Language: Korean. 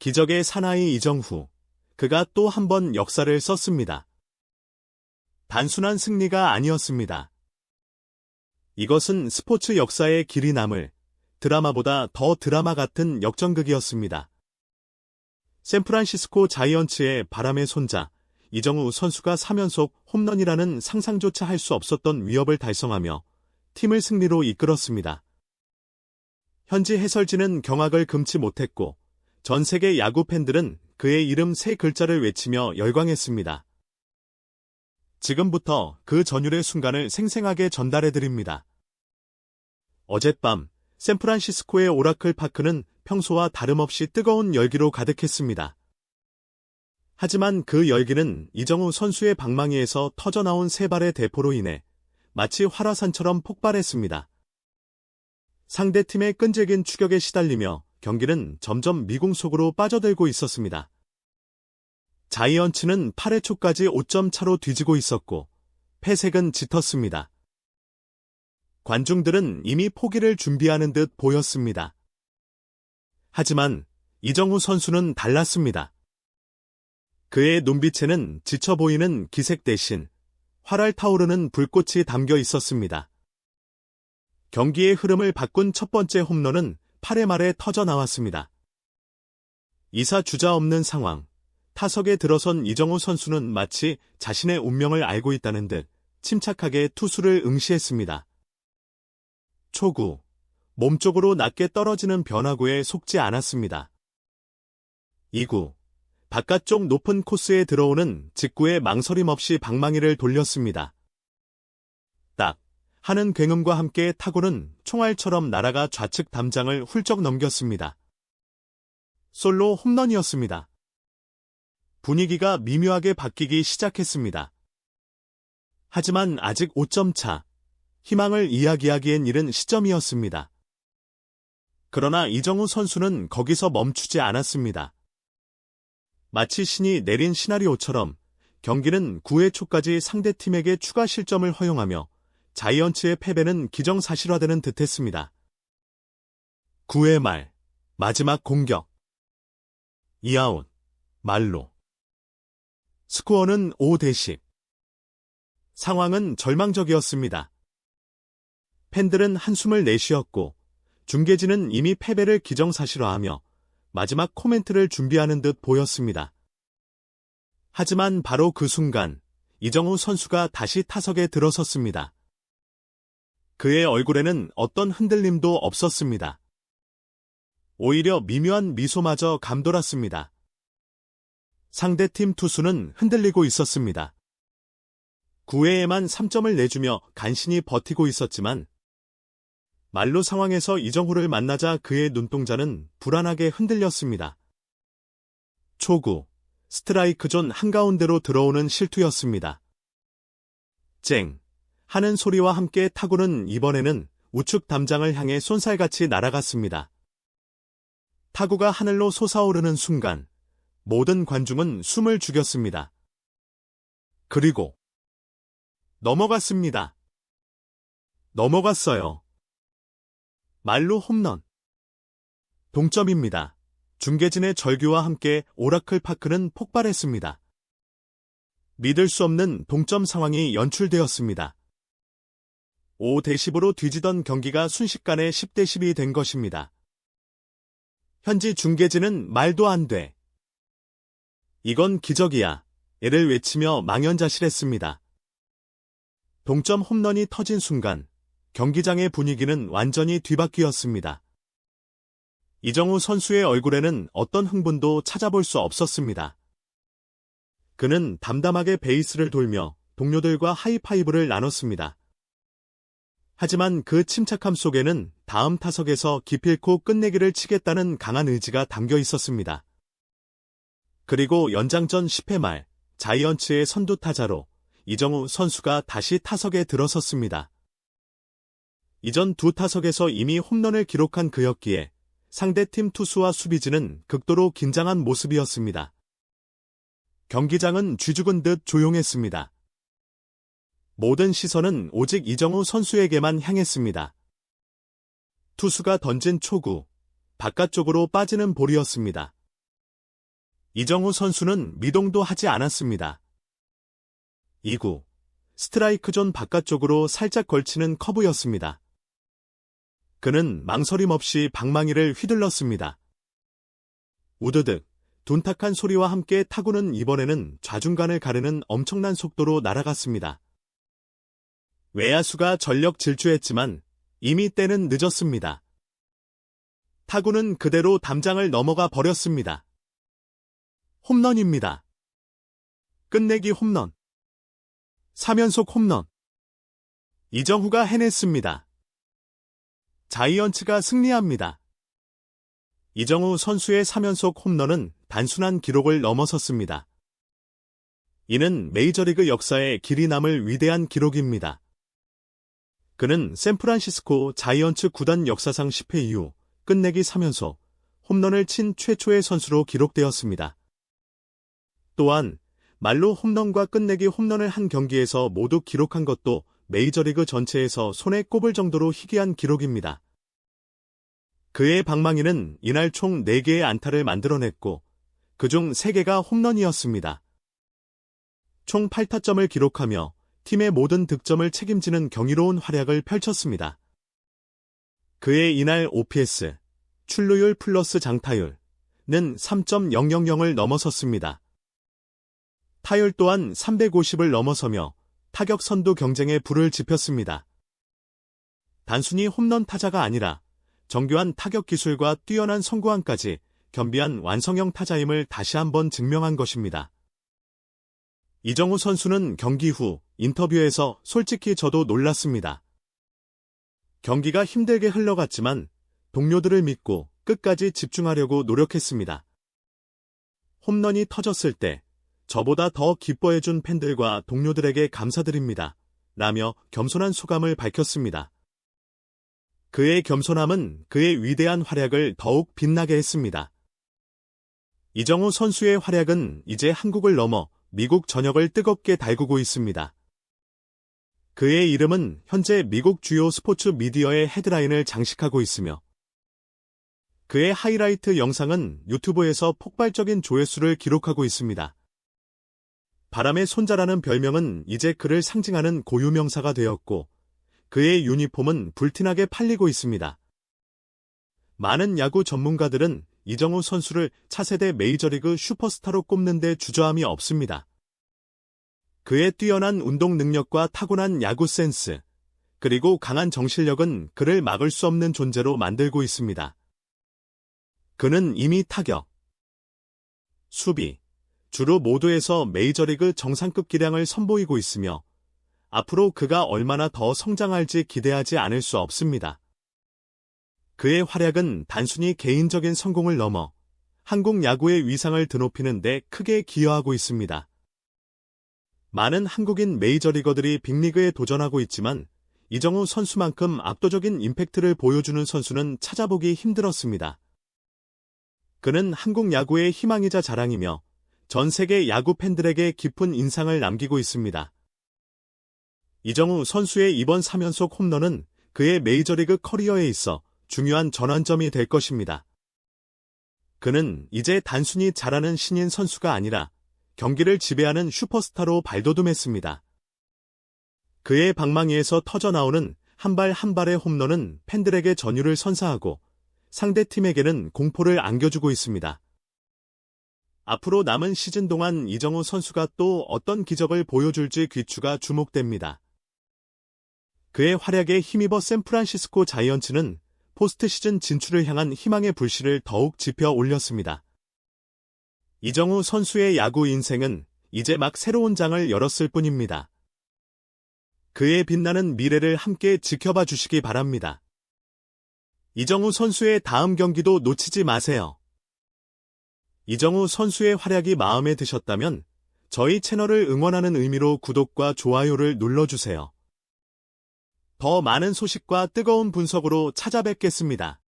기적의 사나이 이정후. 그가 또 한 번 역사를 썼습니다. 단순한 승리가 아니었습니다. 이것은 스포츠 역사의 길이 남을 드라마보다 더 드라마 같은 역전극이었습니다. 샌프란시스코 자이언츠의 바람의 손자 이정우 선수가 3연속 홈런이라는 상상조차 할 수 없었던 위협을 달성하며 팀을 승리로 이끌었습니다. 현지 해설진은 경악을 금치 못했고 전 세계 야구 팬들은 그의 이름 세 글자를 외치며 열광했습니다. 지금부터 그 전율의 순간을 생생하게 전달해드립니다. 어젯밤 샌프란시스코의 오라클 파크는 평소와 다름없이 뜨거운 열기로 가득했습니다. 하지만 그 열기는 이정우 선수의 방망이에서 터져나온 세 발의 대포로 인해 마치 활화산처럼 폭발했습니다. 상대팀의 끈질긴 추격에 시달리며 경기는 점점 미궁 속으로 빠져들고 있었습니다. 자이언츠는 8회 초까지 5점 차로 뒤지고 있었고 패색은 짙었습니다. 관중들은 이미 포기를 준비하는 듯 보였습니다. 하지만 이정우 선수는 달랐습니다. 그의 눈빛에는 지쳐 보이는 기색 대신 활알 타오르는 불꽃이 담겨 있었습니다. 경기의 흐름을 바꾼 첫 번째 홈런은 8회 말에 터져 나왔습니다. 이사 주자 없는 상황. 타석에 들어선 이정우 선수는 마치 자신의 운명을 알고 있다는 듯 침착하게 투수를 응시했습니다. 초구. 몸쪽으로 낮게 떨어지는 변화구에 속지 않았습니다. 2구. 바깥쪽 높은 코스에 들어오는 직구에 망설임 없이 방망이를 돌렸습니다. 딱 하는 굉음과 함께 타구는 총알처럼 날아가 좌측 담장을 훌쩍 넘겼습니다. 솔로 홈런이었습니다. 분위기가 미묘하게 바뀌기 시작했습니다. 하지만 아직 5점 차, 희망을 이야기하기엔 이른 시점이었습니다. 그러나 이정우 선수는 거기서 멈추지 않았습니다. 마치 신이 내린 시나리오처럼 경기는 9회 초까지 상대팀에게 추가 실점을 허용하며 자이언츠의 패배는 기정사실화되는 듯했습니다. 9회 말 마지막 공격 이아웃 말로 스코어는 5대 10 상황은 절망적이었습니다. 팬들은 한숨을 내쉬었고 중계진은 이미 패배를 기정사실화하며 마지막 코멘트를 준비하는 듯 보였습니다. 하지만 바로 그 순간 이정우 선수가 다시 타석에 들어섰습니다. 그의 얼굴에는 어떤 흔들림도 없었습니다. 오히려 미묘한 미소마저 감돌았습니다. 상대팀 투수는 흔들리고 있었습니다. 9회에만 3점을 내주며 간신히 버티고 있었지만 말로 상황에서 이정후를 만나자 그의 눈동자는 불안하게 흔들렸습니다. 초구, 스트라이크 존 한가운데로 들어오는 실투였습니다. 쨍 하는 소리와 함께 타구는 이번에는 우측 담장을 향해 쏜살같이 날아갔습니다. 타구가 하늘로 솟아오르는 순간 모든 관중은 숨을 죽였습니다. 그리고 넘어갔습니다. 넘어갔어요. 말로 홈런. 동점입니다. 중계진의 절규와 함께 오라클 파크는 폭발했습니다. 믿을 수 없는 동점 상황이 연출되었습니다. 5대 10으로 뒤지던 경기가 순식간에 10대 10이 된 것입니다. 현지 중계진은 말도 안 돼. 이건 기적이야. 애를 외치며 망연자실했습니다. 동점 홈런이 터진 순간 경기장의 분위기는 완전히 뒤바뀌었습니다. 이정우 선수의 얼굴에는 어떤 흥분도 찾아볼 수 없었습니다. 그는 담담하게 베이스를 돌며 동료들과 하이파이브를 나눴습니다. 하지만 그 침착함 속에는 다음 타석에서 기필코 끝내기를 치겠다는 강한 의지가 담겨 있었습니다. 그리고 연장전 10회 말 자이언츠의 선두 타자로 이정우 선수가 다시 타석에 들어섰습니다. 이전 두 타석에서 이미 홈런을 기록한 그였기에 상대팀 투수와 수비진은 극도로 긴장한 모습이었습니다. 경기장은 쥐죽은 듯 조용했습니다. 모든 시선은 오직 이정우 선수에게만 향했습니다. 투수가 던진 초구, 바깥쪽으로 빠지는 볼이었습니다. 이정우 선수는 미동도 하지 않았습니다. 2구 스트라이크 존 바깥쪽으로 살짝 걸치는 커브였습니다. 그는 망설임 없이 방망이를 휘둘렀습니다. 우드득 둔탁한 소리와 함께 타구는 이번에는 좌중간을 가르는 엄청난 속도로 날아갔습니다. 외야수가 전력 질주했지만 이미 때는 늦었습니다. 타구는 그대로 담장을 넘어가 버렸습니다. 홈런입니다. 끝내기 홈런. 3연속 홈런. 이정후가 해냈습니다. 자이언츠가 승리합니다. 이정후 선수의 3연속 홈런은 단순한 기록을 넘어섰습니다. 이는 메이저리그 역사에 길이 남을 위대한 기록입니다. 그는 샌프란시스코 자이언츠 구단 역사상 10회 이후 끝내기 3연속 홈런을 친 최초의 선수로 기록되었습니다. 또한 말로 홈런과 끝내기 홈런을 한 경기에서 모두 기록한 것도 메이저리그 전체에서 손에 꼽을 정도로 희귀한 기록입니다. 그의 방망이는 이날 총 4개의 안타를 만들어냈고 그중 3개가 홈런이었습니다. 총 8타점을 기록하며 팀의 모든 득점을 책임지는 경이로운 활약을 펼쳤습니다. 그의 이날 OPS, 출루율 플러스 장타율은 3.000을 넘어섰습니다. 타율 또한 350을 넘어서며 타격 선두 경쟁에 불을 지폈습니다. 단순히 홈런 타자가 아니라 정교한 타격 기술과 뛰어난 성구함까지 겸비한 완성형 타자임을 다시 한번 증명한 것입니다. 이정우 선수는 경기 후 인터뷰에서 솔직히 저도 놀랐습니다. 경기가 힘들게 흘러갔지만 동료들을 믿고 끝까지 집중하려고 노력했습니다. 홈런이 터졌을 때 저보다 더 기뻐해준 팬들과 동료들에게 감사드립니다. 라며 겸손한 소감을 밝혔습니다. 그의 겸손함은 그의 위대한 활약을 더욱 빛나게 했습니다. 이정우 선수의 활약은 이제 한국을 넘어 미국 전역을 뜨겁게 달구고 있습니다. 그의 이름은 현재 미국 주요 스포츠 미디어의 헤드라인을 장식하고 있으며 그의 하이라이트 영상은 유튜브에서 폭발적인 조회수를 기록하고 있습니다. 바람의 손자라는 별명은 이제 그를 상징하는 고유명사가 되었고 그의 유니폼은 불티나게 팔리고 있습니다. 많은 야구 전문가들은 이정우 선수를 차세대 메이저리그 슈퍼스타로 꼽는데 주저함이 없습니다. 그의 뛰어난 운동 능력과 타고난 야구 센스, 그리고 강한 정실력은 그를 막을 수 없는 존재로 만들고 있습니다. 그는 이미 타격, 수비, 주로 모두에서 메이저리그 정상급 기량을 선보이고 있으며 앞으로 그가 얼마나 더 성장할지 기대하지 않을 수 없습니다. 그의 활약은 단순히 개인적인 성공을 넘어 한국 야구의 위상을 드높이는 데 크게 기여하고 있습니다. 많은 한국인 메이저리거들이 빅리그에 도전하고 있지만 이정우 선수만큼 압도적인 임팩트를 보여주는 선수는 찾아보기 힘들었습니다. 그는 한국 야구의 희망이자 자랑이며 전 세계 야구 팬들에게 깊은 인상을 남기고 있습니다. 이정우 선수의 이번 3연속 홈런은 그의 메이저리그 커리어에 있어 중요한 전환점이 될 것입니다. 그는 이제 단순히 잘하는 신인 선수가 아니라 경기를 지배하는 슈퍼스타로 발돋움했습니다. 그의 방망이에서 터져나오는 한 발 한 발의 홈런은 팬들에게 전율을 선사하고 상대 팀에게는 공포를 안겨주고 있습니다. 앞으로 남은 시즌 동안 이정우 선수가 또 어떤 기적을 보여줄지 귀추가 주목됩니다. 그의 활약에 힘입어 샌프란시스코 자이언츠는 포스트 시즌 진출을 향한 희망의 불씨를 더욱 지펴 올렸습니다. 이정우 선수의 야구 인생은 이제 막 새로운 장을 열었을 뿐입니다. 그의 빛나는 미래를 함께 지켜봐 주시기 바랍니다. 이정우 선수의 다음 경기도 놓치지 마세요. 이정우 선수의 활약이 마음에 드셨다면 저희 채널을 응원하는 의미로 구독과 좋아요를 눌러주세요. 더 많은 소식과 뜨거운 분석으로 찾아뵙겠습니다.